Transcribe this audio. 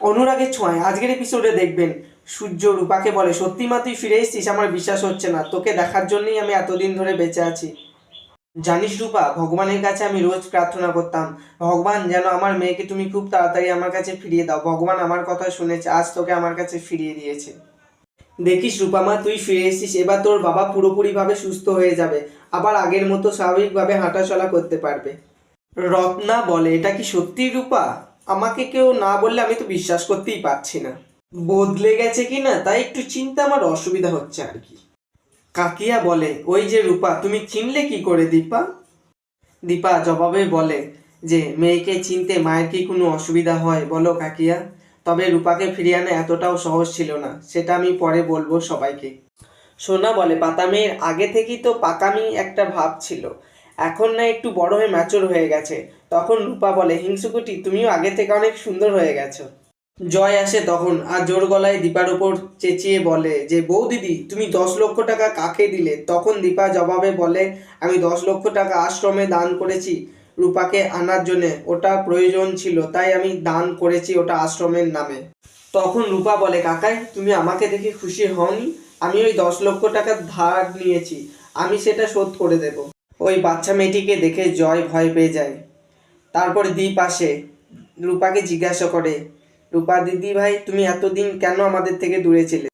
অনুরাগের ছোঁয়ায় আজকের এপিসোডে দেখবেন, সূর্য রূপাকে বলে, সত্যি মা, তুই ফিরে এসেছিস, আমার বিশ্বাস হচ্ছে না, তোকে দেখার জন্যই আমি এতদিন ধরে বেঁচে আছি। জানিস রূপা, ভগবানের কাছে আমি রোজ প্রার্থনা করতাম, ভগবান, যেন আমার মেয়েকে তুমি খুব তাড়াতাড়ি আমার কাছে ফিরিয়ে দাও, ভগবান আমার কথা শুনেছে, আজ তোকে আমার কাছে ফিরিয়ে দিয়েছে। দেখিস রূপামা তুই ফিরে এসেছিস, এবার তোর বাবা পুরোপুরিভাবে সুস্থ হয়ে যাবে, আবার আগের মতো স্বাভাবিকভাবে হাঁটাচলা করতে পারবে। রত্না বলে, এটা কি সত্যি রূপা? আমাকে কেউ না বললে আমি তো বিশ্বাস করতেই পারছি না। বদলে গেছে কি না তাই একটু চিন্তা, আমার অসুবিধা হচ্ছে আর কি। কাকিয়া বলে, ওই যে রূপা, তুমি চিনলে কি করে দীপা? দীপা জবাবে বলে যে, মেয়েকে চিনতে মায়ের কি কোনো অসুবিধা হয়? বলো কাকিয়া। তবে রূপাকে ফিরিয়ে আনা এতটাও সহজ ছিল না, সেটা আমি পরে বলব সবাইকে। সোনা বলে, পাতা মেয়ের আগে থেকেই তো পাকামি একটা ভাব ছিল। এখন না একটু বড় হয়ে ম্যাচুর হয়ে গেছে। তখন রূপা বলে, হিংসুকুটি, তুমিও আগে থেকে অনেক সুন্দর হয়ে গেছো। জয় আসে তখন, আর জোর গলায় দীপার উপর চেঁচিয়ে বলে যে, বউ দিদি, তুমি দশ লক্ষ টাকা কাকে দিলে? তখন দীপা জবাবে বলে, আমি দশ লক্ষ টাকা আশ্রমে দান করেছি রূপাকে আনার জন্যে। ওটা প্রয়োজন ছিল, তাই আমি দান করেছি ওটা আশ্রমের নামে। তখন রূপা বলে, কাকাই, তুমি আমাকে দেখে খুশি হওনি? আমি ওই দশ লক্ষ টাকা ধার নিয়েছি। আমি সেটা শোধ করে দেব। ওই বাচ্চা মেয়েটিকে দেখে জয় ভয় পেয়ে যায়। তারপর দ্বীপ আসে। রূপাকে জিজ্ঞাসা করে, রূপা দিদি ভাই তুমি এতদিন কেন আমাদের থেকে দূরে ছিলে?